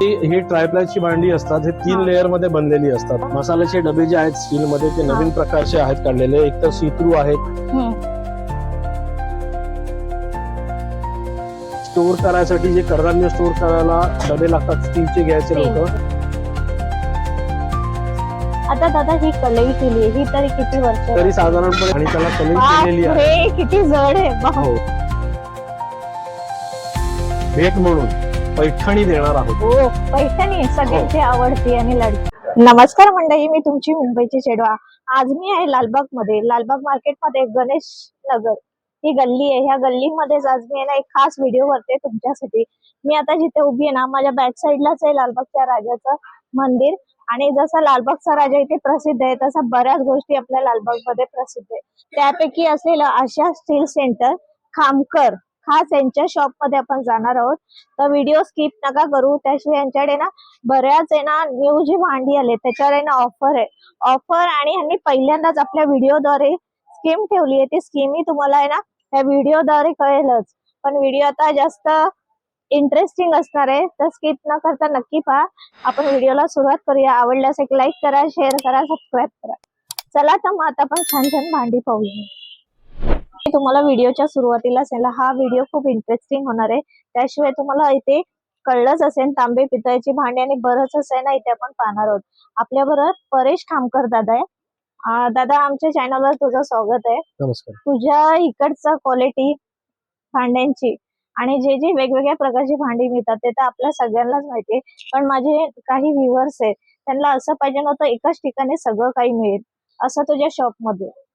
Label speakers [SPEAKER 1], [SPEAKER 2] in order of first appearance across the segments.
[SPEAKER 1] ही ही ट्रायप्लायची भांडी असतात हे तीन
[SPEAKER 2] हा.
[SPEAKER 1] लेअरमध्ये बनलेली असतात मसाल्याचे डबे जे आहेत स्टील मध्ये ते
[SPEAKER 2] हा.
[SPEAKER 1] नवीन प्रकारचे आहेत काढलेले एक तर सीथ्रू आहेत. स्टोअर करायसाठी जे कडधान्य स्टोअर करायला डबे लागतात स्टीलचे घ्यायचे
[SPEAKER 2] स्टील.
[SPEAKER 1] लोक
[SPEAKER 2] आता दादा ही कलई केली ही तरी किती वर्ष
[SPEAKER 1] तरी साधारणपणे आणि त्याला कलई केलेली आहे
[SPEAKER 2] किती जड आहे.
[SPEAKER 1] हो भेट म्हणून पैठणी देणार आहोत.
[SPEAKER 2] हो पैठणी सगळ्यांची आवडती आणि लाडकी. नमस्कार मंडळी मी तुमची मुंबईची चेडवा. आज मी आहे लालबागमध्ये लालबाग मार्केटमध्ये गणेश नगर ही गल्ली आहे. ह्या गल्लीमध्येच आज मी ना एक खास व्हिडिओ करते तुमच्यासाठी. मी आता जिथे उभी आहे ना माझ्या बॅक साईडलाच आहे लालबागच्या राजाचं मंदिर. आणि जसं लालबागचा राजा इथे प्रसिद्ध आहे तसं बऱ्याच गोष्टी आपल्या लालबागमध्ये प्रसिद्ध आहे. त्यापैकी असलेलं आशा स्टील सेंटर खामकर. खास यांच्या शॉपमध्ये आपण जाणार आहोत. तर व्हिडिओ स्किप नका करू. त्याशिवाय यांच्याकडे ना बऱ्याच आहे ना न्यू जी भांडी आले त्याच्यावर आहे ना ऑफर आहे. ऑफर आणि यांनी पहिल्यांदाच आपल्या व्हिडिओद्वारे स्कीम ठेवली आहे. ती स्कीमही तुम्हाला आहे ना त्या व्हिडिओद्वारे कळेलच. पण व्हिडिओ आता जास्त इंटरेस्टिंग असणार आहे. तर स्किप न करता नक्की पहा. आपण व्हिडिओला सुरुवात करूया. आवडल्यास एक लाईक करा शेअर करा सबस्क्राईब करा. चला तर मग आता आपण छान छान भांडी पाहूया. मी तुम्हाला व्हिडिओच्या सुरुवातीला असेल हा व्हिडिओ खूप इंटरेस्टिंग होणार आहे. त्याशिवाय तुम्हाला इथे कळलंच असेल तांबे पितळेची भांडी आणि बरंच असं ना इथे आपण पाहणार आहोत. आपल्या बरोबर परेश खामकर दादा आहे. दादा आमच्या चॅनलवर तुझं स्वागत आहे.
[SPEAKER 1] नमस्कार.
[SPEAKER 2] तुझ्या इकडचं क्वालिटी भांड्यांची आणि जे जे वेगवेगळ्या प्रकारची भांडी मिळतात ते तर आपल्या सगळ्यांनाच माहिती आहे. पण माझे काही व्ह्युअर्स आहेत त्यांना असं पाहिजे नव्हतं एकाच ठिकाणी सगळं काही मिळेल असं तुझ्या शॉपमध्ये तर
[SPEAKER 1] अं,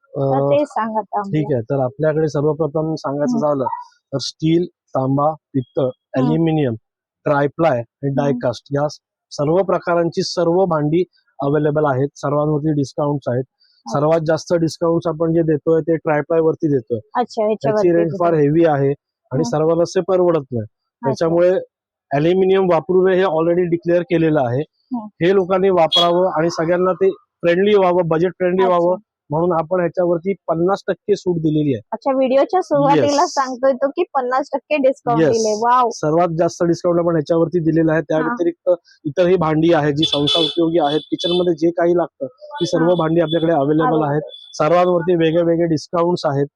[SPEAKER 2] ते सांग.
[SPEAKER 1] ठीक आहे. तर आपल्याकडे सर्वप्रथम सांगायचं. झालं तर स्टील तांबा पित्तळ अल्युमिनियम ट्रायप्लाय आणि डायकास्ट या सर्व प्रकारांची सर्व भांडी अवेलेबल आहेत. सर्वांवरती डिस्काउंट आहेत. सर्वात जास्त डिस्काउंट आपण जे देतोय ते ट्रायप्लाय वरती देतोय. त्याची रेंज फार हेवी आहे आणि
[SPEAKER 2] हं.
[SPEAKER 1] सर्वांना ते परवडत नाही. त्याच्यामुळे अल्युमिनियम वापरू नये हे ऑलरेडी डिक्लेअर केलेलं आहे.
[SPEAKER 2] हं.
[SPEAKER 1] हे लोकांनी वापरावं आणि सगळ्यांना ते फ्रेंडली व्हावं बजेट फ्रेंडली. व्हावं. म्हणून आपण ह्याच्यावरती पन्नास टक्के सूट दिलेली आहे
[SPEAKER 2] अच्छा व्हिडिओच्या सुरुवातीला
[SPEAKER 1] Yes.
[SPEAKER 2] सांगतोय तो की पन्नास टक्के डिस्काउंट
[SPEAKER 1] Yes.
[SPEAKER 2] दिले वाव
[SPEAKER 1] सर्वात जास्त डिस्काउंट आपण ह्याच्यावरती दिलेला आहे त्या
[SPEAKER 2] हा.
[SPEAKER 1] व्यतिरिक्त इतरही भांडी आहेत जी संसार उपयोगी आहेत किचनमध्ये जे काही लागतं ती सर्व
[SPEAKER 2] हा.
[SPEAKER 1] भांडी आपल्याकडे अवेलेबल. आहेत सर्वांवरती वेगळे वेगळे डिस्काउंट आहेत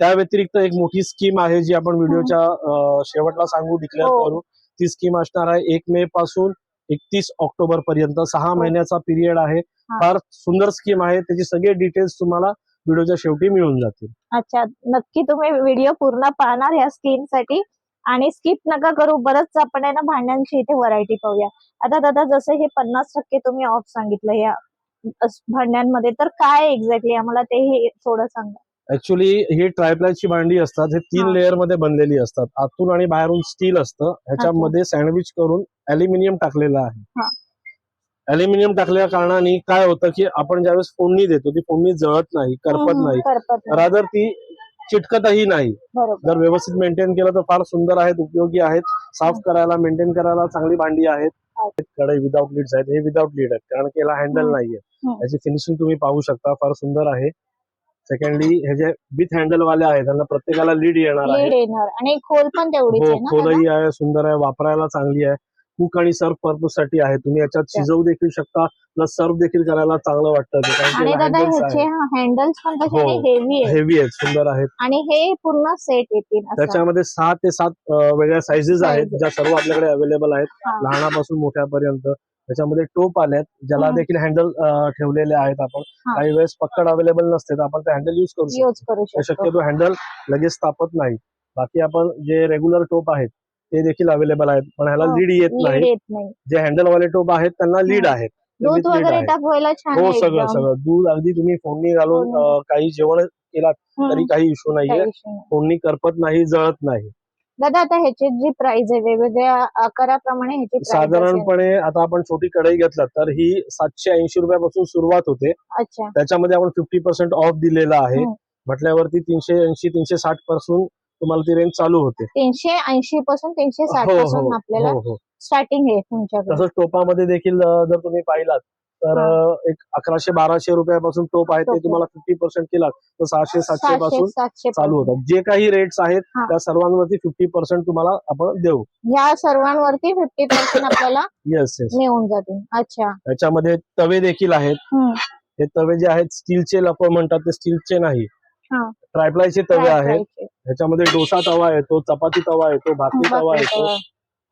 [SPEAKER 1] त्या व्यतिरिक्त एक मोठी स्कीम आहे जी आपण व्हिडिओच्या शेवटला सांगू डिक्लेअर
[SPEAKER 2] हो.
[SPEAKER 1] करू ती स्कीम असणार आहे एक मे पासून एकतीस ऑक्टोबर पर्यंत सहा महिन्याचा पिरियड आहे.
[SPEAKER 2] हा.
[SPEAKER 1] फार सुंदर स्कीम आहे. त्याची सगळे डिटेल्स तुम्हाला व्हिडिओच्या शेवटी मिळून जातील.
[SPEAKER 2] अच्छा नक्की तुम्ही व्हिडिओ पूर्ण पाहणार या स्कीमसाठी. आणि स्किप नका करू बरंच आपण आहे ना भांड्यांची इथे व्हरायटी पाहूया. आता दादा जसं हे पन्नास टक्के तुम्ही ऑफ सांगितलं या भांड्यांमध्ये. तर काय एक्झॅक्टली आम्हाला ते हे थोडं सांगा.
[SPEAKER 1] ऍक्च्युली ही ट्रायप्लायची भांडी असतात हे तीन
[SPEAKER 2] हा.
[SPEAKER 1] लेअरमध्ये बनलेली असतात. आतून आणि बाहेरून स्टील असतं. ह्याच्यामध्ये सँडविच करून अल्युमिनियम टाकलेलं
[SPEAKER 2] हा.
[SPEAKER 1] आहे अल्युमिनियम टाकल्या कारणाने काय होतं की आपण ज्यावेळेस फोडणी देतो ती फोडणी जळत नाही करपत नाही.
[SPEAKER 2] करपत नाही.
[SPEAKER 1] रादर ती चिटकतही नाही.
[SPEAKER 2] बरोबर.
[SPEAKER 1] जर व्यवस्थित मेंटेन केलं तर फार सुंदर आहेत उपयोगी आहेत साफ करायला मेंटेन करायला चांगली भांडी आहेत. कडे विदाऊट लीड्स आहेत हे विदाऊट लीड आहेत कारण की याला हँडल
[SPEAKER 2] हम्म.
[SPEAKER 1] नाहीये.
[SPEAKER 2] हम्म.
[SPEAKER 1] याची फिनिशिंग तुम्ही पाहू शकता फार सुंदर आहे. सेकंडली हे जे विथ हँडल वाले आहेत त्यांना प्रत्येकाला लीड येणार आहे
[SPEAKER 2] येणार आणि खोल पण तेवढीच
[SPEAKER 1] हो
[SPEAKER 2] आहे ना दादा?
[SPEAKER 1] खोलही आहे सुंदर आहे वापरायला चांगली आहे कुक आणि सर्व पर्पजसाठी आहे तुम्ही याच्यात. शिजवू देखील शकता प्लस सर्व देखील करायला चांगलं वाटतं ते, कारण
[SPEAKER 2] आणि दादा ह्याचे हँडल्स पण
[SPEAKER 1] हो.
[SPEAKER 2] हेवी आहे
[SPEAKER 1] हेवी आहेत सुंदर आहेत
[SPEAKER 2] आणि हे पूर्ण सेट येतील असं.
[SPEAKER 1] त्याच्यामध्ये सहा ते सात अं, वेगळ्या साईजेस आहेत
[SPEAKER 2] Sizes.
[SPEAKER 1] ज्या सर्व आपल्याकडे अवेलेबल आहेत
[SPEAKER 2] हा.
[SPEAKER 1] लहानापासून मोठ्यापर्यंत त्याच्यामध्ये टोप आल्यात ज्याला
[SPEAKER 2] हम्म.
[SPEAKER 1] देखील हँडल ठेवलेले आहेत आपण
[SPEAKER 2] हा.
[SPEAKER 1] काही वेळेस पक्कड अवेलेबल नसते तर आपण ते हँडल युज करू शकतो
[SPEAKER 2] यूज करू
[SPEAKER 1] तर
[SPEAKER 2] शकतो
[SPEAKER 1] शक्यतो हँडल लगेच तापत नाही बाकी आपण जे रेग्युलर टोप आहेत ते देखील अवेलेबल आहेत पण ह्याला
[SPEAKER 2] हो.
[SPEAKER 1] लीड येत
[SPEAKER 2] लीड
[SPEAKER 1] नाही
[SPEAKER 2] येत नाही
[SPEAKER 1] जे हँडल वाले टोप आहेत त्यांना लीड
[SPEAKER 2] हम्म.
[SPEAKER 1] आहेत
[SPEAKER 2] दूध
[SPEAKER 1] lead
[SPEAKER 2] वगैरे
[SPEAKER 1] आहे.
[SPEAKER 2] छान
[SPEAKER 1] हो
[SPEAKER 2] आहे
[SPEAKER 1] सगळं
[SPEAKER 2] एकदम.
[SPEAKER 1] सगळं दूध अगदी तुम्ही फोडणी घालून
[SPEAKER 2] फोडणी.
[SPEAKER 1] अं, काही जेवण केलात
[SPEAKER 2] हम्म.
[SPEAKER 1] तरी काही इश्यू
[SPEAKER 2] काही
[SPEAKER 1] नाहीये
[SPEAKER 2] issue नाही.
[SPEAKER 1] फोडणी करपत नाही जळत नाही
[SPEAKER 2] दादा आता ह्याची जी प्राइस आहे वेगवेगळ्या आकाराप्रमाणे ह्याची
[SPEAKER 1] साधारणपणे आता आपण छोटी कढई घेतला तर ही सातशे ऐंशी रुपयापासून सुरुवात होते.
[SPEAKER 2] अच्छा.
[SPEAKER 1] त्याच्यामध्ये आपण फिफ्टी पर्सेंट ऑफ दिलेला आहे.
[SPEAKER 2] हम्म.
[SPEAKER 1] म्हटल्यावरती तीनशे ऐंशी तीनशे साठपासून तुम्हाला ती रेंज चालू होते.
[SPEAKER 2] तीनशे ऐंशी पासून तीनशे साठ
[SPEAKER 1] हो
[SPEAKER 2] पासून
[SPEAKER 1] हो
[SPEAKER 2] आपल्याला
[SPEAKER 1] हो हो.
[SPEAKER 2] स्टार्टिंग आहे तुमच्याकडे.
[SPEAKER 1] तसंच टोपामध्ये देखील अं, जर तुम्ही पाहिलात तर एक अकराशे बाराशे रुपयापासून टोप आहे ते. तुम्हाला फिफ्टी पर्सेंट केला तर सहाशे सातशे पासून
[SPEAKER 2] सातशे
[SPEAKER 1] चालू होतात जे काही रेट्स आहेत
[SPEAKER 2] हा.
[SPEAKER 1] त्या सर्वांवरती फिफ्टी पर्सेंट तुम्हाला आपण देऊ
[SPEAKER 2] ह्या सर्वांवरती फिफ्टी पर्सेंट आपल्याला
[SPEAKER 1] येस येस
[SPEAKER 2] मिळून जातील अच्छा
[SPEAKER 1] याच्यामध्ये तवे देखील आहेत
[SPEAKER 2] हम्म.
[SPEAKER 1] हे तवे जे आहेत स्टीलचे लप म्हणतात ते स्टीलचे नाही
[SPEAKER 2] हा.
[SPEAKER 1] ट्रायप्लायचे तवे आहेत. ह्याच्यामध्ये डोसा तवा येतो चपाती तवा येतो भाकरी तवा येतो.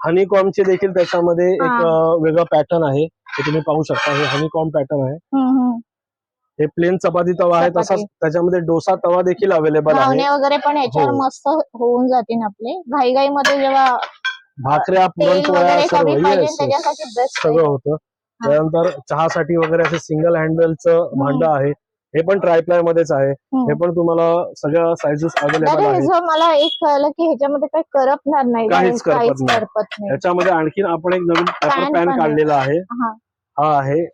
[SPEAKER 1] हनीकॉमचे देखील त्याच्यामध्ये एक
[SPEAKER 2] हा.
[SPEAKER 1] अं, वेगळं पॅटर्न आहे. ते तुम्ही पाहू शकता. हे हनीकॉम पॅटर्न आहे.
[SPEAKER 2] हम्म, हम्म.
[SPEAKER 1] हे प्लेन चपाती तवा आहे
[SPEAKER 2] चपाती.
[SPEAKER 1] तसाच त्याच्यामध्ये डोसा तवा देखील अवेलेबल आहे.
[SPEAKER 2] वगैरे पण याच्यावर
[SPEAKER 1] हो.
[SPEAKER 2] मस्त होऊन जातील आपले. घाई घाई मध्ये जेव्हा
[SPEAKER 1] भाकऱ्या
[SPEAKER 2] तेल
[SPEAKER 1] पुरणपोळ्या
[SPEAKER 2] वगैरे
[SPEAKER 1] सर्व
[SPEAKER 2] कमी पाहिजे
[SPEAKER 1] yes, yes.
[SPEAKER 2] त्याच्यासाठी बेस्ट
[SPEAKER 1] सगळं होतं. त्यानंतर चहासाठी वगैरे असे सिंगल हँडलचं भांड आहे. हे पण ट्रायप्लाय मध्येच आहे. हे. पण तुम्हाला सगळ्या साईजेस अवेलेबल
[SPEAKER 2] जो मला एक कळलं की ह्याच्यामध्ये काही करपणार नाही
[SPEAKER 1] काहीच करपत नाही.
[SPEAKER 2] करपत नाही.
[SPEAKER 1] याच्यामध्ये आणखीन आपण एक नवीन पॅन
[SPEAKER 2] आहे.
[SPEAKER 1] काढलेला आहे.
[SPEAKER 2] हा.
[SPEAKER 1] हा आहे.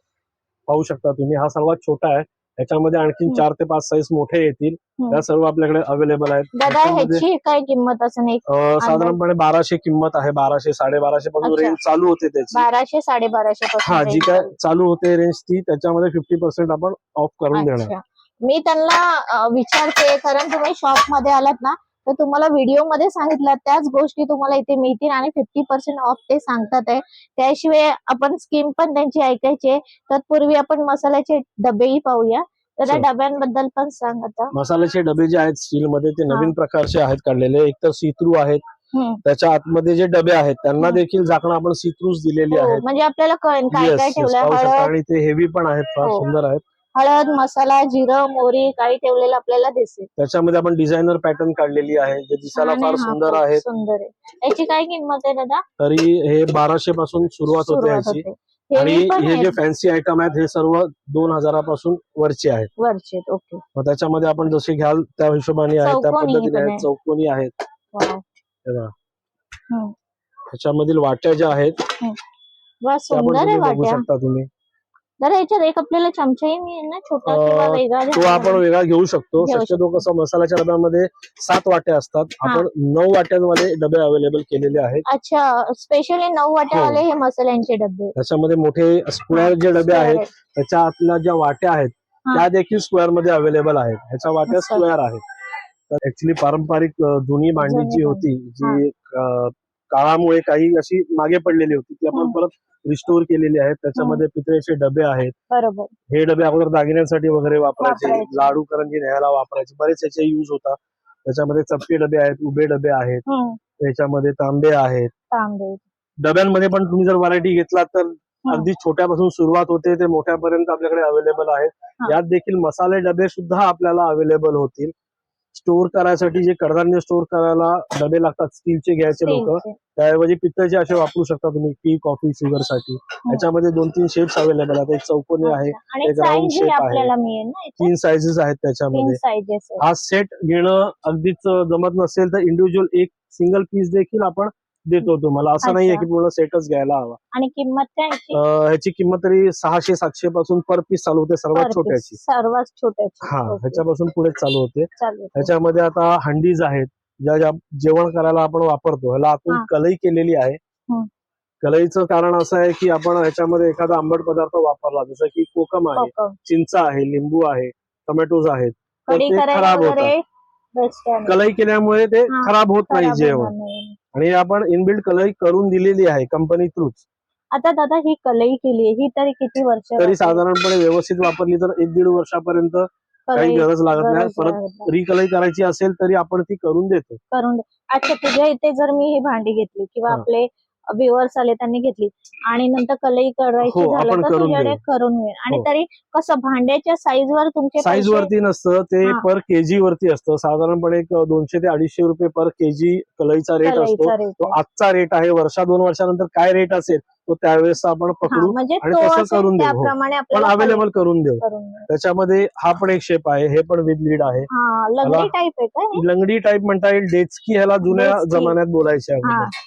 [SPEAKER 1] पाहू शकता तुम्ही. हा सर्वात छोटा आहे. याच्यामध्ये आणखीन
[SPEAKER 2] हम्म.
[SPEAKER 1] चार ते पाच साईज मोठे येतील. त्या सर्व आपल्याकडे अवेलेबल आहेत.
[SPEAKER 2] दादा
[SPEAKER 1] त्याच्यामध्ये,
[SPEAKER 2] ह्याची काय किंमत असं एक
[SPEAKER 1] अं, साधारणपणे बाराशे किंमत आहे. बाराशे साडेबाराशे पासून
[SPEAKER 2] अच्छा.
[SPEAKER 1] रेंज चालू होते त्याची.
[SPEAKER 2] बाराशे साडेबाराशे
[SPEAKER 1] हा जी काय चालू होते रेंज ती त्याच्यामध्ये फिफ्टी पर्सेंट आपण ऑफ करून देणार.
[SPEAKER 2] अच्छा. मी त्यांना अं, विचारते कारण तुम्ही शॉपमध्ये आलात ना तर तुम्हाला व्हिडिओमध्ये सांगितलं त्याच गोष्टी तुम्हाला इथे मिळतील आणि फिफ्टी पर्सेंट ऑफ ते सांगतात आहे. त्याशिवाय आपण स्कीम पण त्यांची ऐकायची आहे. तत्पूर्वी आपण मसाल्याचे डबेही पाहूया. तर त्या. डब्यांबद्दल पण सांग आता.
[SPEAKER 1] मसाल्याचे डबे जे आहेत स्टील मध्ये ते नवीन प्रकारचे आहेत काढलेले. एक तर सीथ्रू आहेत. त्याच्या आतमध्ये जे डबे आहेत त्यांना. देखील झाकणं आपण सीथ्रूच दिलेली
[SPEAKER 2] हो,
[SPEAKER 1] आहेत.
[SPEAKER 2] म्हणजे आपल्याला कळेल काय काय हळद?
[SPEAKER 1] आणि ते हेवी पण आहेत फार
[SPEAKER 2] हो.
[SPEAKER 1] सुंदर आहेत.
[SPEAKER 2] हळद मसाला जिरं मोरी काही ठेवलेलं आपल्याला दिसेल.
[SPEAKER 1] त्याच्यामध्ये आपण डिझायनर पॅटर्न काढलेली आहे जे दिसायला फार
[SPEAKER 2] आहे हा,
[SPEAKER 1] सुंदर
[SPEAKER 2] खूप
[SPEAKER 1] आहेत.
[SPEAKER 2] सुंदर आहे. याची काय किंमत आहे दादा?
[SPEAKER 1] तरी हे बाराशे पासून सुरुवात होते
[SPEAKER 2] सुरुवात होते.
[SPEAKER 1] आणि
[SPEAKER 2] हेवी पण
[SPEAKER 1] हे जे
[SPEAKER 2] आहेत.
[SPEAKER 1] फॅन्सी आयटम आहेत हे सर्व दोन हजारापासून वरचे आहेत.
[SPEAKER 2] वरचे ओके.
[SPEAKER 1] मग त्याच्यामध्ये आपण जसे घ्याल त्या हिशोबाने आहेत त्या
[SPEAKER 2] चौकोनी
[SPEAKER 1] पद्धतीने
[SPEAKER 2] पण
[SPEAKER 1] आहेत
[SPEAKER 2] आहे.
[SPEAKER 1] चौकोनी आहेत.
[SPEAKER 2] वाव.
[SPEAKER 1] हे बघा.
[SPEAKER 2] हम्म.
[SPEAKER 1] ह्याच्यामधील वाट्या ज्या आहेत
[SPEAKER 2] वा
[SPEAKER 1] त्या पण
[SPEAKER 2] सुंदर आहे
[SPEAKER 1] तुम्ही बघू
[SPEAKER 2] वाट्या.
[SPEAKER 1] शकता तुम्ही.
[SPEAKER 2] दादा याच्यात एक आपल्याला चमचाही मिळेल ना छोटा
[SPEAKER 1] अं,
[SPEAKER 2] किंवा वेगळा
[SPEAKER 1] तो. आपण वेगळा घेऊ शकतो
[SPEAKER 2] घेऊ
[SPEAKER 1] शक्यतो कसं मसाल्याच्या डब्यामध्ये सात वाट्या असतात आपण नऊ वाट्यांवाले डबे अवेलेबल केलेले आहेत
[SPEAKER 2] अच्छा स्पेशली नऊ वाट्यावाले हे मसाल्यांचे डबे
[SPEAKER 1] त्याच्यामध्ये मोठे स्क्वेअर जे डबे आहेत. त्याच्या आतल्या ज्या वाट्या आहेत
[SPEAKER 2] हा.
[SPEAKER 1] त्या देखील स्क्वेअरमध्ये अवेलेबल आहेत ह्याच्या वाट्या
[SPEAKER 2] अच्छा.
[SPEAKER 1] स्क्वेअर आहेत तर ऍक्च्युली पारंपरिक अं, जुनी भांडी
[SPEAKER 2] जुनी
[SPEAKER 1] जी. होती जी अं, काळामुळे काही अशी मागे पडलेली होती ती आपण
[SPEAKER 2] हम्म.
[SPEAKER 1] परत रिस्टोर केलेली आहेत. त्याच्यामध्ये पितळेचे डबे आहेत.
[SPEAKER 2] बरोबर.
[SPEAKER 1] हे डबे अगोदर दागिन्यांसाठी वगैरे वापरायचे
[SPEAKER 2] वापरायचे.
[SPEAKER 1] लाडू करंजी न्यायला वापरायचे. बरेच याचे युज होता. त्याच्यामध्ये चपटे डबे आहेत उभे डबे आहेत.
[SPEAKER 2] हम्म,
[SPEAKER 1] त्याच्यामध्ये तांबे आहेत.
[SPEAKER 2] तांबे.
[SPEAKER 1] डब्यांमध्ये पण तुम्ही जर व्हरायटी घेतलात तर अगदी छोट्यापासून सुरुवात होते. ते मोठ्यापर्यंत आपल्याकडे अवेलेबल आहेत.
[SPEAKER 2] हा.
[SPEAKER 1] यात देखील मसाले डबे सुद्धा आपल्याला अवेलेबल होतील. स्टोअर करायसाठी जे कडधान्य स्टोअर करायला डबे लागतात स्टीलचे घ्यायचे लोक. त्याऐवजी पित्तळचे असे वापरू शकता तुम्ही टी कॉफी शुगरसाठी याच्यामध्ये दोन तीन शेप्स अवेलेबल आहेत. एक चौकोनी आहे एक
[SPEAKER 2] साईज
[SPEAKER 1] shape आहे. तीन साईजेस आहेत त्याच्यामध्ये. हा सेट घेणं अगदीच जमत नसेल तर इंडिव्हिज्युअल एक सिंगल पीस देखील आपण देतो तुम्हाला असं नाहीये. की पूर्ण सेटच घ्यायला हवा
[SPEAKER 2] आणि किंमत काय याची?
[SPEAKER 1] अं, ह्याची किंमत तरी सहाशे सातशे पासून पर पीस चालू होते सर्वात
[SPEAKER 2] Per
[SPEAKER 1] छोट्याची.
[SPEAKER 2] सर्वात छोट्याची
[SPEAKER 1] हा. ह्याच्यापासून पुढे चालू होते
[SPEAKER 2] चालेल
[SPEAKER 1] ह्याच्यामध्ये आता हंडीज आहेत ज्या ज्या जेवण करायला आपण वापरतो ह्याला
[SPEAKER 2] हा.
[SPEAKER 1] कलई केलेली आहे
[SPEAKER 2] हम्म.
[SPEAKER 1] कलईचं कारण असं आहे की आपण ह्याच्यामध्ये एखादा आंबट पदार्थ वापरला जसं की कोकम आहे
[SPEAKER 2] कोकम.
[SPEAKER 1] चिंच आहे लिंबू आहे टोमॅटोज आहेत तर
[SPEAKER 2] कढी
[SPEAKER 1] ते
[SPEAKER 2] करायला
[SPEAKER 1] खराब
[SPEAKER 2] वगैरे
[SPEAKER 1] होतात
[SPEAKER 2] बेस्ट आहे
[SPEAKER 1] कलई केल्यामुळे ते
[SPEAKER 2] हा,
[SPEAKER 1] खराब होत नाही
[SPEAKER 2] खराब
[SPEAKER 1] जेवण
[SPEAKER 2] होणार नाही.
[SPEAKER 1] आणि आपण इनबिल्ड कलई करून दिलेली आहे कंपनी थ्रूच
[SPEAKER 2] आता दादा ही कलई केली ही तरी किती वर्ष
[SPEAKER 1] तरी साधारणपणे व्यवस्थित वापरली तर एक दीड वर्षापर्यंत काही गरज लागत नाही परत. रिकलई करायची असेल तरी आपण ती करून देतो
[SPEAKER 2] करून. अच्छा तुझ्या इथे जर मी ही भांडी घेतली किंवा. आपले व्ह्युअर्स आले त्यांनी घेतली आणि नंतर कलई करायची
[SPEAKER 1] हो,
[SPEAKER 2] झालं
[SPEAKER 1] आपण
[SPEAKER 2] तर
[SPEAKER 1] करून
[SPEAKER 2] तुझ्याकडे. करून मिळेल आणि
[SPEAKER 1] हो.
[SPEAKER 2] तरी कसं भांड्याच्या साईज वर तुमचे
[SPEAKER 1] साईज
[SPEAKER 2] पैसे-
[SPEAKER 1] वरती नसतं ते
[SPEAKER 2] हा.
[SPEAKER 1] पर केजी वरती असतं साधारणपणे एक दोनशे ते अडीचशे रुपये पर केजी कलईचा रेट असतो
[SPEAKER 2] कलईचा
[SPEAKER 1] तो आजचा रेट आहे वर्षा दोन वर्षानंतर काय रेट असेल तो त्यावेळेस आपण पकडू
[SPEAKER 2] म्हणजे
[SPEAKER 1] आणि
[SPEAKER 2] तो
[SPEAKER 1] तसं
[SPEAKER 2] असेल
[SPEAKER 1] करून देऊ, हो.
[SPEAKER 2] त्याप्रमाणे
[SPEAKER 1] पण
[SPEAKER 2] आपल्याला
[SPEAKER 1] अवेलेबल करून देऊ
[SPEAKER 2] करून मिळेल.
[SPEAKER 1] त्याच्यामध्ये हा पण एक शेप आहे हे पण विथ लीड आहे
[SPEAKER 2] हा टाईप आहे का हे?
[SPEAKER 1] लंगडी टाईप म्हणता येईल डेचकी ह्याला जुन्या
[SPEAKER 2] डेचकी.
[SPEAKER 1] जमान्यात बोलायचे
[SPEAKER 2] हा
[SPEAKER 1] अगोदर.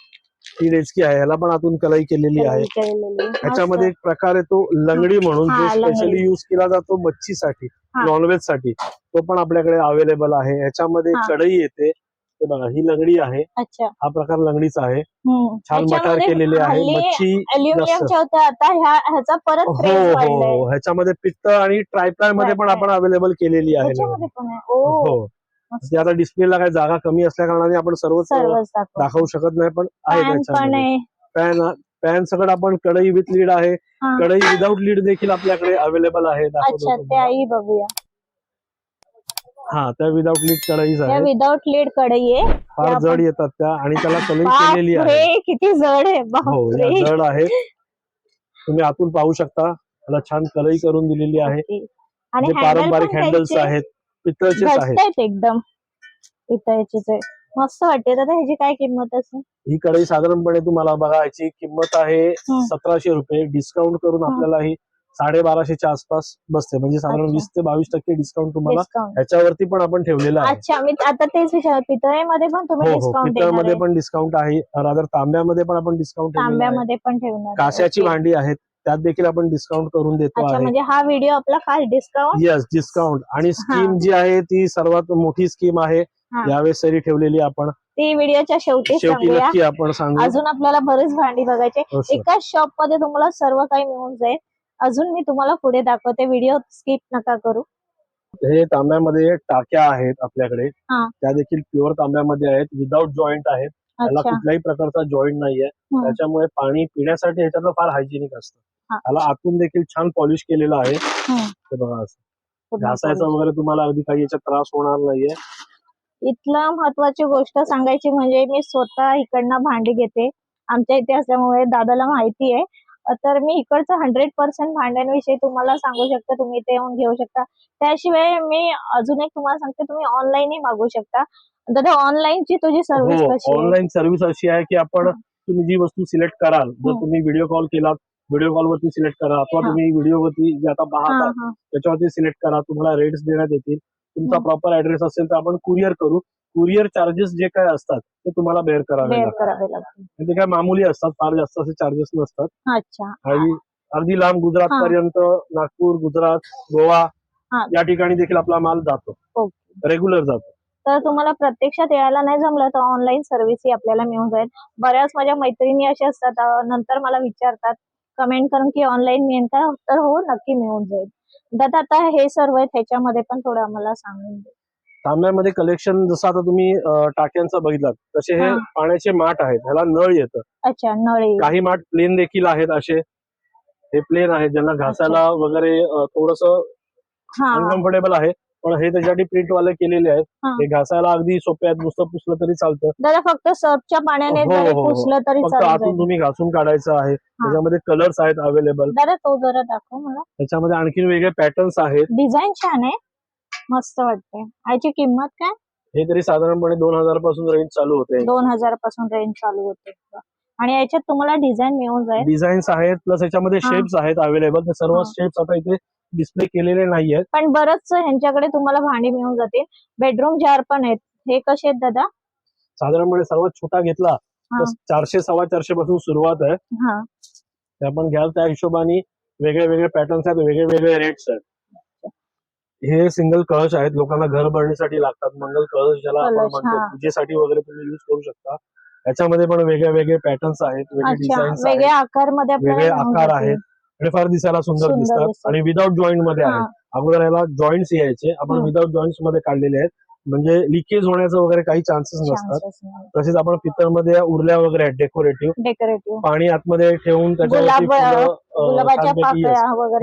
[SPEAKER 1] ही डेचकी आहे. ह्याला पण आतून कलई केलेली आहे. ह्याच्यामध्ये एक प्रकार येतो लंगडी म्हणून जो. स्पेशली युज केला जातो मच्छीसाठी. नॉनव्हेजसाठी. तो पण आपल्याकडे अवेलेबल आहे. ह्याच्यामध्ये. कढई येते. ते बघा ही लंगडी आहे. हा प्रकार लंगडीचा आहे. छान मटार केलेली आहे. मच्छी
[SPEAKER 2] आता परत
[SPEAKER 1] हो हो हो. ह्याच्यामध्ये पित्तळ आणि ट्रायप्लायमध्ये पण. आपण अवेलेबल केलेली आहे.
[SPEAKER 2] आहे.
[SPEAKER 1] हो. ते आता डिस्प्लेला काही जागा कमी असल्या कारणाने आपण सर्वच
[SPEAKER 2] दाखव
[SPEAKER 1] शकत नाही पण आहे
[SPEAKER 2] पॅन आहे.
[SPEAKER 1] पॅन पॅन सगळं आपण कढई विथ लीड आहे. कढई विदाऊट लीड देखील आपल्याकडे अवेलेबल आहे
[SPEAKER 2] बघूया.
[SPEAKER 1] हा त्या विदाऊट लीड कढईच आहे
[SPEAKER 2] विदाउट लीड कढई आहे.
[SPEAKER 1] फार जड येतात त्या आणि त्याला कलई केलेली आहे.
[SPEAKER 2] किती जड आहे
[SPEAKER 1] हो जड आहेत तुम्ही आतून पाहू शकता. त्याला छान कलई करून दिलेली आहे. पारंपरिक हँडल्स आहेत. पितळचेच आहेत.
[SPEAKER 2] एकदम. पितळेचेच आहे मस्त वाटते दादा ह्याची काय किंमत असेल?
[SPEAKER 1] ही कढई साधारणपणे तुम्हाला बघा याची किंमत आहे. सतराशे रुपये. डिस्काउंट करून. आपल्याला ही साडेबाराशेच्या आसपास बसते. म्हणजे साधारण
[SPEAKER 2] अच्छा.
[SPEAKER 1] वीस ते बावीस टक्के डिस्काउंट तुम्हाला
[SPEAKER 2] डिस्काउंट.
[SPEAKER 1] ह्याच्यावरती पण आपण ठेवलेलं आहे.
[SPEAKER 2] अच्छा मी आता तेच विचार पितळेमध्ये पण तुम्ही
[SPEAKER 1] हो हो.
[SPEAKER 2] डिस्काउंट देणार
[SPEAKER 1] पितळमध्ये
[SPEAKER 2] आहे.
[SPEAKER 1] पण डिस्काउंट आहे. रादर तांब्यामध्ये पण आपण डिस्काउंट
[SPEAKER 2] तांब्यामध्ये पण ठेवणार आहे.
[SPEAKER 1] काश्याची. भांडी आहेत. त्यात देखील आपण डिस्काउंट करून देतो
[SPEAKER 2] अच्छा
[SPEAKER 1] आहे.
[SPEAKER 2] म्हणजे हा व्हिडिओ आपला खास डिस्काउंट
[SPEAKER 1] येस डिस्काउंट आणि स्कीम. जी आहे ती सर्वात मोठी स्कीम आहे.
[SPEAKER 2] हा.
[SPEAKER 1] यावेळेस तरी ठेवलेली आपण.
[SPEAKER 2] ती व्हिडिओच्या शेवटी
[SPEAKER 1] शेवटी
[SPEAKER 2] सांगूया.
[SPEAKER 1] नक्की आपण सांगू.
[SPEAKER 2] अजून आपल्याला बरेच भांडी बघायचे.
[SPEAKER 1] हो, sir.
[SPEAKER 2] एकाच शॉपमध्ये तुम्हाला सर्व काही मिळून जाईल. अजून मी तुम्हाला पुढे दाखवते. व्हिडिओ स्किप नका करू.
[SPEAKER 1] हे तांब्यामध्ये टाक्या आहेत आपल्याकडे.
[SPEAKER 2] हा.
[SPEAKER 1] त्या देखील प्युअर तांब्यामध्ये आहेत. विदाऊट जॉईंट आहेत. त्याला कुठल्याही प्रकारचा जॉईंट नाहीये. त्याच्यामुळे पाणी पिण्यासाठी ह्याच्यातलं फार हायजेनिक असतं. त्याला आतून देखील छान पॉलिश केलेलं आहे. हे. बघा असं. घासायचा वगैरे तुम्हाला अगदी काही याच्यात त्रास होणार नाहीये.
[SPEAKER 2] इथला महत्वाची गोष्ट सांगायची म्हणजे मी स्वतः इकडनं भांडी घेते. आमच्या इथे असल्यामुळे दादाला माहिती आहे तर मी इकडचं हंड्रेड पर्सेंट भांड्यांविषयी तुम्हाला सांगू शकते. तुम्ही इथे येऊन घेऊ शकता. त्याशिवाय मी अजून एक तुम्हाला सांगते. तुम्ही ऑनलाईनही मागू शकता. दादा ऑनलाईनची तुझी सर्व्हिस
[SPEAKER 1] हो
[SPEAKER 2] कशी
[SPEAKER 1] ऑनलाईन सर्व्हिस अशी आहे की आपण तुम्ही जी वस्तू सिलेक्ट कराल जर
[SPEAKER 2] हम्म.
[SPEAKER 1] तुम्ही व्हिडिओ कॉल केलात व्हिडिओ कॉल वरती सिलेक्ट करा. अथवा
[SPEAKER 2] हा.
[SPEAKER 1] तुम्ही व्हिडिओ वरती जे आता
[SPEAKER 2] हा
[SPEAKER 1] पाहता
[SPEAKER 2] हा
[SPEAKER 1] त्याच्यावरती सिलेक्ट करा. तुम्हाला रेट्स देण्यात येतील. तुमचा. प्रॉपर ऍड्रेस असेल तर आपण कुरिअर करू. कुरिअर चार्जेस जे काय असतात ते तुम्हाला बेअर करावे
[SPEAKER 2] बेअर
[SPEAKER 1] लागतात.
[SPEAKER 2] करावे
[SPEAKER 1] ते काय मामूली असतात फार जास्त असे चार्जेस नसतात.
[SPEAKER 2] अच्छा.
[SPEAKER 1] आणि अगदी लांब गुजरात
[SPEAKER 2] हा.
[SPEAKER 1] पर्यंत नागपूर गुजरात गोवा
[SPEAKER 2] हा.
[SPEAKER 1] या ठिकाणी देखील आपला माल जातो.
[SPEAKER 2] ओके.
[SPEAKER 1] रेग्युलर जातो.
[SPEAKER 2] तर तुम्हाला प्रत्यक्षात यायला नाही जमलं तर ऑनलाईन सर्व्हिस ही आपल्याला मिळून जाईल. बऱ्याच माझ्या मैत्रिणी अशा असतात अं, नंतर मला विचारतात कमेंट करून की ऑनलाईन मिळेल का तर हो नक्की मिळून जाईल. दादा आता हे सर्व आहे त्याच्यामध्ये पण थोडं आम्हाला सांगून दे.
[SPEAKER 1] तांब्यामध्ये कलेक्शन जसं आता तुम्ही अं, टाक्यांचं बघितलात तसे हे
[SPEAKER 2] हा.
[SPEAKER 1] पाण्याचे माठ आहेत ह्याला नळ येतं.
[SPEAKER 2] अच्छा नळी
[SPEAKER 1] काही माठ प्लेन देखील आहेत असे. हे प्लेन आहेत ज्यांना घासायला वगैरे थोडस
[SPEAKER 2] हा.
[SPEAKER 1] अनकम्फर्टेबल आहे. पण हे त्याच्यासाठी प्रिंट वाले केलेले आहेत.
[SPEAKER 2] हा.
[SPEAKER 1] हे घासायला अगदी सोपे आहेत नुसतं पुसलं तरी चालतं.
[SPEAKER 2] दादा फक्त सर्फच्या पाण्याने
[SPEAKER 1] हो,
[SPEAKER 2] जरी
[SPEAKER 1] हो, हो.
[SPEAKER 2] पुसलं तरी
[SPEAKER 1] फक्त
[SPEAKER 2] चालून
[SPEAKER 1] आतून
[SPEAKER 2] जाईल
[SPEAKER 1] तुम्ही घासून काढायचं आहे. त्याच्यामध्ये कलर्स आहेत अवेलेबल
[SPEAKER 2] दादा तो जरा दाखव मला.
[SPEAKER 1] त्याच्यामध्ये आणखीन वेगळे पॅटर्न्स आहेत.
[SPEAKER 2] डिझाईन छान आहे. मस्त वाटते याची किंमत काय?
[SPEAKER 1] हे तरी साधारणपणे दोन हजारपासून रेंज चालू होते.
[SPEAKER 2] दोन हजारपासून रेंज चालू होते. आणि याच्यात तुम्हाला डिझाईन मिळून जाईल.
[SPEAKER 1] डिझाईन्स आहेत प्लस याच्यामध्ये
[SPEAKER 2] हा.
[SPEAKER 1] शेप्स आहेत अवेलेबल ते सर्व
[SPEAKER 2] हा.
[SPEAKER 1] शेप्स आता इथे डिस्प्ले केलेले नाही आहेत
[SPEAKER 2] पण बरंच ह्यांच्याकडे तुम्हाला भांडी मिळून जातील. बेडरूम जार पण आहेत. हे कसे आहेत दादा?
[SPEAKER 1] साधारणपणे सर्वात छोटा घेतला
[SPEAKER 2] हा.
[SPEAKER 1] तर चारशे सव्वा चारशे पासून सुरुवात आहे.
[SPEAKER 2] हा.
[SPEAKER 1] ते आपण घ्याल त्या हिशोबाने. वेगळे वेगळे पॅटर्न्स आहेत वेगळे वेगळे रेट्स आहेत. हे सिंगल कळश आहेत. लोकांना घर भरण्यासाठी लागतात. मंगल कळश ज्याला आपण
[SPEAKER 2] कलश,
[SPEAKER 1] म्हणतो
[SPEAKER 2] हा.
[SPEAKER 1] पूजेसाठी वगैरे तुम्ही युज करू शकता. याच्यामध्ये पण वेगळे वेगळे पॅटर्न्स आहेत वेगळे डिझाईन्स
[SPEAKER 2] वेगळ्या
[SPEAKER 1] आहेत
[SPEAKER 2] आकारमध्ये
[SPEAKER 1] वेगळे आकार आहेत आणि फार दिसायला सुंदर दिसतात. आणि विदाऊट जॉईंटमध्ये आहेत. अगोदर याला जॉईंट्स यायचे आपण. विदाऊट जॉईंट्समध्ये काढलेले आहेत. म्हणजे लिकेज होण्याचं वगैरे काही चान्सेस नसतात. तसेच आपण पितळमध्ये उरल्या वगैरे आहेत डेकोरेटिव्ह
[SPEAKER 2] डेकोरेटिव्ह
[SPEAKER 1] पाणी आतमध्ये ठेवून त्याच्यावरती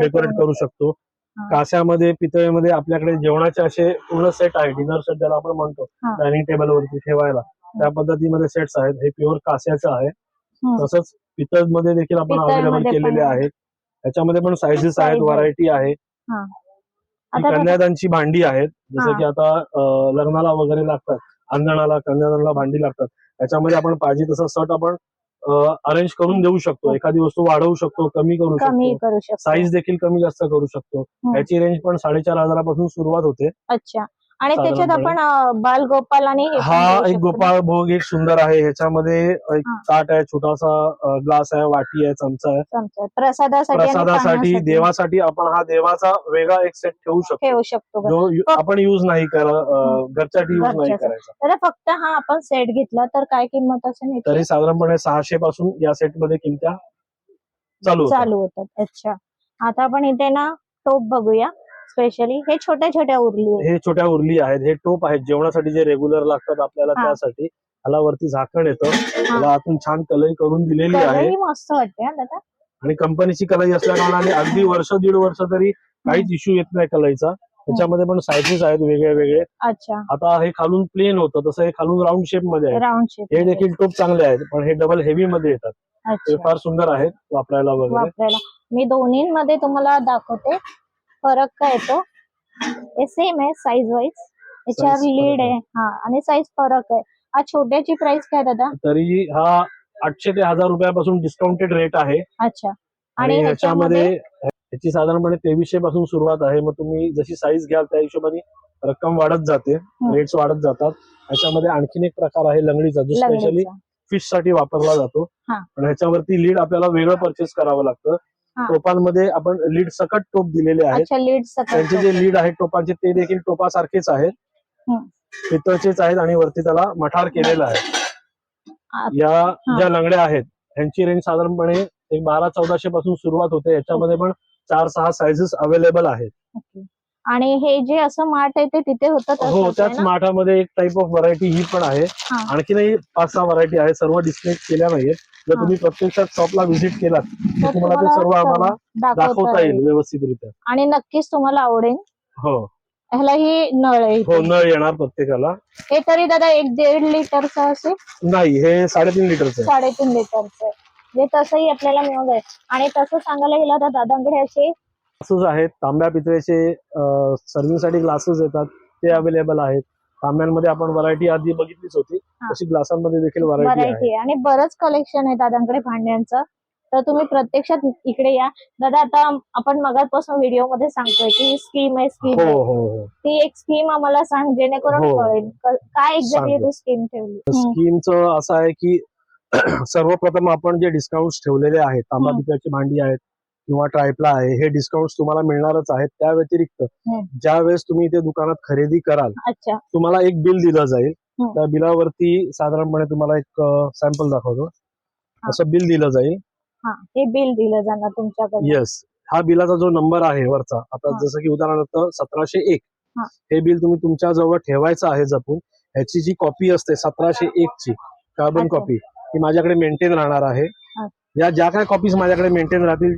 [SPEAKER 1] डेकोरेट करू शकतो. कास्यामध्ये पितळेमध्ये आपल्याकडे जेवणाचे असे पूर्ण सेट आहे. डिनर सेट ज्याला आपण म्हणतो. डायनिंग टेबल वरती ठेवायला. त्या पद्धतीमध्ये सेट्स आहेत. हे प्युअर कास्याचं आहे.
[SPEAKER 2] हम्म.
[SPEAKER 1] तसंच पितळमध्ये देखील आपण अवेलेबल केलेले
[SPEAKER 2] आहे.
[SPEAKER 1] आहेत. त्याच्यामध्ये पण सायझेस आहेत. व्हरायटी आहे.
[SPEAKER 2] हा.
[SPEAKER 1] ही कन्यादानची भांडी आहेत. जसं
[SPEAKER 2] हा.
[SPEAKER 1] की आता लग्नाला वगैरे लागतात. अंगणाला कन्यादानाला भांडी लागतात. त्याच्यामध्ये आपण पाहिजे तसं सट आपण अरेंज करून देऊ शकतो. एखादी वस्तू वाढवू शकतो कमी करू शकतो. साईज देखील कमी जास्त करू शकतो. याची रेंज पण साडेचार हजारापासून सुरुवात होते.
[SPEAKER 2] अच्छा. आणि त्याच्यात
[SPEAKER 1] साधारणपणे.
[SPEAKER 2] आपण बाल गोपाल आणि हे
[SPEAKER 1] एक? गोपाळ भोग एक सुंदर आहे ह्याच्यामध्ये एक. ताट आहे छोटासा ग्लास आहे वाटी आहे चमचा आहे.
[SPEAKER 2] प्रसादासाठी
[SPEAKER 1] प्रसादासाठी देवासाठी आपण हा देवाचा वेगळा एक सेट ठेवू शकतो
[SPEAKER 2] ठेवू शकतो.
[SPEAKER 1] जो आपण युज नाही करा अं, घरच्यासाठी युज नाही. करायचा
[SPEAKER 2] तर फक्त हा आपण सेट घेतला तर काय किंमत असेल?
[SPEAKER 1] तरी साधारणपणे सहाशे पासून या सेटमध्ये किमत्या चालू होतात.
[SPEAKER 2] चालू होतात अच्छा आता आपण इथे ना टोप बघूया स्पेशली हे छोट्या छोट्या उरली.
[SPEAKER 1] हे छोट्या उरली आहेत. हे टोप आहेत. जेवणासाठी जे रेग्युलर लागतात आपल्याला
[SPEAKER 2] हा.
[SPEAKER 1] त्यासाठी. ह्याला वरती झाकण येतं. त्याला आतून छान कलई करून दिलेली आहे.
[SPEAKER 2] कलरही मस्त वाटते हा दादा.
[SPEAKER 1] आणि कंपनीची कलई असल्या कारणाने अगदी वर्ष दीड वर्ष तरी काहीच इश्यू येत नाही कलईचा. त्याच्यामध्ये पण सायझेस आहेत वेगळे वेगळे
[SPEAKER 2] अच्छा.
[SPEAKER 1] आता हे खालून प्लेन होतं. तसं हे खालून राऊंड शेपमध्ये आहे.
[SPEAKER 2] राऊंड शेप
[SPEAKER 1] हे देखील टोप चांगले आहेत. पण हे डबल हेवी मध्ये येतात. ते
[SPEAKER 2] अच्छा.
[SPEAKER 1] फार सुंदर आहेत वापरायला वगैरे.
[SPEAKER 2] वापरायला. मी दोन्हीमध्ये तुम्हाला दाखवते. फरक काय येतो हे सेम आहे साईज वाईज याच्यावर
[SPEAKER 1] Size
[SPEAKER 2] लीड
[SPEAKER 1] फरक
[SPEAKER 2] आहे. हा आणि साईज फरक आहे. हा छोट्याची प्राइस काय दादा?
[SPEAKER 1] तरी हा आठशे ते हजार रुपयापासून डिस्काउंटेड रेट आहे.
[SPEAKER 2] अच्छा.
[SPEAKER 1] आणि
[SPEAKER 2] आणि
[SPEAKER 1] ह्याच्यामध्ये
[SPEAKER 2] ह्याच्यामध्ये
[SPEAKER 1] ह्याची साधारणपणे तेवीसशे पासून सुरुवात आहे. मग तुम्ही जशी साईज घ्याल त्या हिशोबाने रक्कम वाढत जाते. रेट्स वाढत जातात. ह्याच्यामध्ये आणखीन एक प्रकार आहे लंगडीचा जो स्पेशली. फिशसाठी वापरला जातो.
[SPEAKER 2] हा.
[SPEAKER 1] पण ह्याच्यावरती लीड आपल्याला वेगळं परचेस करावं लागतं. टोपांमध्ये आपण लीड सकट टोप दिलेले आहेत.
[SPEAKER 2] अच्छा लीड
[SPEAKER 1] त्यांचे जे लीड आहेत टोपांचे ते देखील टोपासारखेच आहेत. पितळचेच आहेत आणि वरती त्याला मठार केलेला आहे. या ज्या लंगड्या आहेत ह्यांची रेंज साधारणपणे एक बारा चौदाशे पासून सुरुवात होते. याच्यामध्ये पण चार सहा साइजेस अवेलेबल आहेत.
[SPEAKER 2] आणि हे जे असं माठ आहे ते तिथे होतं
[SPEAKER 1] हो त्याच? माठामध्ये एक टाइप ऑफ व्हरायटी ही पण आहे.
[SPEAKER 2] हा.
[SPEAKER 1] आणखीनही पाच सहा व्हरायटी आहे सर्व डिस्प्ले केल्या नाहीये जर
[SPEAKER 2] हा.
[SPEAKER 1] तुम्ही प्रत्यक्षात शॉपला व्हिजिट केलात तर तुम्हाला ते सर्व आम्हाला दाखवता येईल व्यवस्थितरित्या.
[SPEAKER 2] आणि नक्कीच तुम्हाला आवडेल.
[SPEAKER 1] हो.
[SPEAKER 2] ह्याला ही नळ आहे
[SPEAKER 1] हो. नळ येणार प्रत्येकाला.
[SPEAKER 2] हे तरी दादा एक दीड लिटरचं असेल?
[SPEAKER 1] नाही हे साडेतीन लिटरचं आहे.
[SPEAKER 2] साडेतीन लिटरचं. जे तसंही आपल्याला मिळून जाईल. आणि तसं सांगायला गेलं तर दादांकडे असे
[SPEAKER 1] ग्लासेस आहेत. तांब्या पितळेचे सर्व्हिंगसाठी ग्लासेस येतात. ते अवेलेबल आहेत. तांब्यांमध्ये आपण व्हरायटी आधी बघितलीच होती. तशी ग्लासांमध्ये देखील व्हरायटी आहे
[SPEAKER 2] व्हरायटी आणि बरंच कलेक्शन आहे दादांकडे भांड्यांचं तर तुम्ही प्रत्यक्षात इकडे या दादा आता आपण मगापासून व्हिडिओमध्ये सांगतोय की स्कीम आहे स्कीम
[SPEAKER 1] हो
[SPEAKER 2] आहे
[SPEAKER 1] हो हो
[SPEAKER 2] ती एक स्कीम आम्हाला सांग जेणेकरून
[SPEAKER 1] हो.
[SPEAKER 2] कळेल क- काय एक्झॅक्टली
[SPEAKER 1] सांगतो.
[SPEAKER 2] तू स्कीम ठेवली हम्म.
[SPEAKER 1] स्कीमचं असं आहे की सर्वप्रथम आपण जे डिस्काउंट ठेवलेले आहेत तांबा
[SPEAKER 2] हम्म.
[SPEAKER 1] पितळची भांडी आहेत किंवा ट्रायपला आहे हे डिस्काउंट तुम्हाला मिळणारच आहेत त्या व्यतिरिक्त. ज्या वेळेस तुम्ही इथे दुकानात खरेदी कराल तुम्हाला एक बिल दिलं जाईल. त्या बिलावरती साधारणपणे तुम्हाला एक सॅम्पल दाखवतो असं बिल दिलं जाईल
[SPEAKER 2] हा बिल दिलं जाणार तुमच्याकडे
[SPEAKER 1] येस हा बिलाचा जो नंबर आहे वरचा आता. जसं की उदाहरणार्थ सतराशे एक
[SPEAKER 2] हा.
[SPEAKER 1] बिल तुम्ही तुमच्या जवळ ठेवायचं आहे जपून ह्याची जी कॉपी असते सतराशे एक ची कार्बन. कॉपी ती माझ्याकडे मेंटेन राहणार आहे. या ज्या काय कॉपीज माझ्याकडे मेंटेन राहतील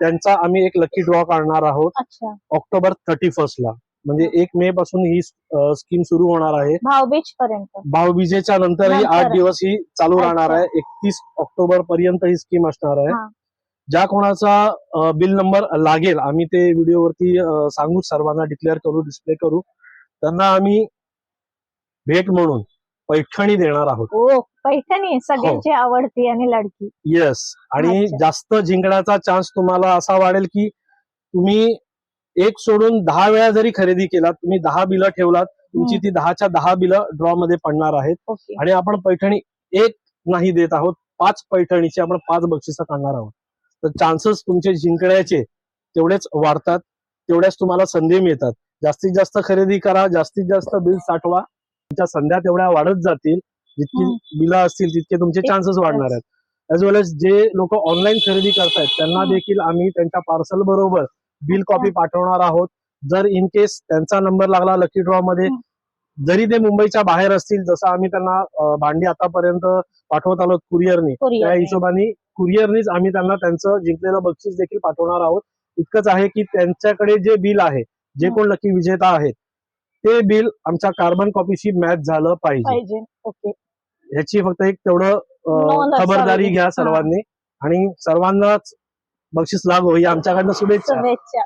[SPEAKER 1] त्यांचा आम्ही एक लकी ड्रॉ काढणार आहोत. ऑक्टोबर थर्टी फर्स्ट ला. म्हणजे एक मे पासून ही स्कीम सुरू होणार आहे.
[SPEAKER 2] भाऊबीज पर्यंत
[SPEAKER 1] भाऊबीजेच्या
[SPEAKER 2] नंतर.
[SPEAKER 1] आठ दिवस ही चालू राहणार. आहे. एकतीस ऑक्टोबर पर्यंत ही स्कीम असणार आहे.
[SPEAKER 2] हा.
[SPEAKER 1] ज्या कोणाचा बिल नंबर लागेल आम्ही ते व्हिडिओवरती सांगू सर्वांना डिक्लेअर करू डिस्प्ले करू. त्यांना आम्ही भेट म्हणून पैठणी देणार आहोत.
[SPEAKER 2] पैठणी सगळ्यांची आवडती आणि लाडकी.
[SPEAKER 1] येस आणि
[SPEAKER 2] अच्छा.
[SPEAKER 1] जास्त जिंकण्याचा चान्स तुम्हाला असा वाढेल की तुम्ही एक सोडून दहा वेळा जरी खरेदी केलात तुम्ही दहा बिलं ठेवलात तुमची
[SPEAKER 2] हम्म.
[SPEAKER 1] ती दहाच्या दहा बिलं ड्रॉ मध्ये पडणार आहेत.
[SPEAKER 2] ओके.
[SPEAKER 1] आणि आपण पैठणी एक नाही देत आहोत पाच पैठणीची आपण पाच बक्षिसं काढणार आहोत. तर चान्सेस तुमचे जिंकण्याचे तेवढेच वाढतात तेवढ्याच तुम्हाला संधी मिळतात. जास्तीत जास्त खरेदी करा जास्तीत जास्त बिल साठवा. तुमच्या संध्या तेवढ्या वाढत जातील जितकी
[SPEAKER 2] हम्म.
[SPEAKER 1] बिलं असतील तितके तुमचे चान्सेस वाढणार आहेत एज वेल एज जे लोक ऑनलाईन खरेदी करतायत त्यांना
[SPEAKER 2] हम्म.
[SPEAKER 1] देखील आम्ही त्यांच्या पार्सल बरोबर बिल. कॉपी पाठवणार आहोत जर इन केस त्यांचा नंबर लागला लकी ड्रॉ मध्ये. जरी ते मुंबईच्या बाहेर असतील जसं आम्ही त्यांना भांडी आतापर्यंत पाठवत आलो कुरिअरनी त्या हिशोबाने कुरिअरनीच आम्ही त्यांना त्यांचं जिंकलेलं बक्षीस देखील पाठवणार आहोत इतकंच आहे की त्यांच्याकडे जे बिल आहे जे. कोण लकी विजेता आहेत ते बिल आमच्या कार्बन कॉपीशी मॅच झालं पाहिजे.
[SPEAKER 2] पाहिजे. ओके
[SPEAKER 1] ह्याची फक्त एक तेवढं अं,
[SPEAKER 2] नोंद असावी.
[SPEAKER 1] खबरदारी घ्या. सर्वांनी. आणि सर्वांनाच बक्षीस लागो. ही आमच्याकडनं शुभेच्छा.
[SPEAKER 2] शुभेच्छा.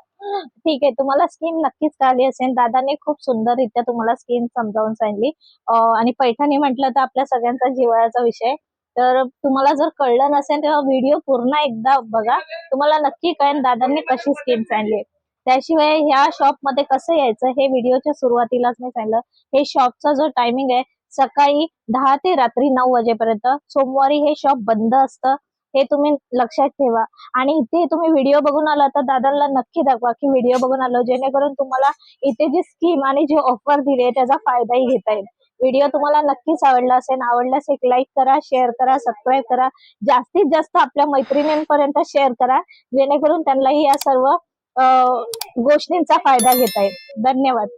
[SPEAKER 2] ठीक आहे. तुम्हाला स्कीम नक्कीच कळली असेल. दादाने खूप सुंदररित्या तुम्हाला स्कीम समजावून सांगितली. अं, आणि पैठणी म्हटलं तर आपल्या सगळ्यांचा जिव्हाळ्याचा विषय. तर तुम्हाला जर कळलं नसेल तेव्हा व्हिडिओ पूर्ण एकदा बघा. तुम्हाला नक्की कळेल दादांनी कशी स्कीम सांगली. त्याशिवाय ह्या शॉपमध्ये कसं यायचं? हे व्हिडिओच्या सुरुवातीलाच मी सांगितलं. हे शॉपचा जो टायमिंग आहे सकाळी दहा ते रात्री नऊ वाजेपर्यंत सोमवारी हे शॉप बंद असतं. हे तुम्ही लक्षात ठेवा. आणि इथे तुम्ही व्हिडिओ बघून आला तर दादांना नक्की दाखवा की व्हिडिओ बघून आलो. जेणेकरून तुम्हाला इथे जी स्कीम आणि जे ऑफर दिली आहे त्याचा फायदाही घेता येईल. व्हिडिओ तुम्हाला नक्कीच आवडला असेल आवडल्यास एक लाईक करा शेअर करा सबस्क्राईब करा. जास्तीत जास्त आपल्या मैत्रिणींपर्यंत शेअर करा. जेणेकरून त्यांनाही या सर्व गोष्टींचा फायदा घेता येईल धन्यवाद.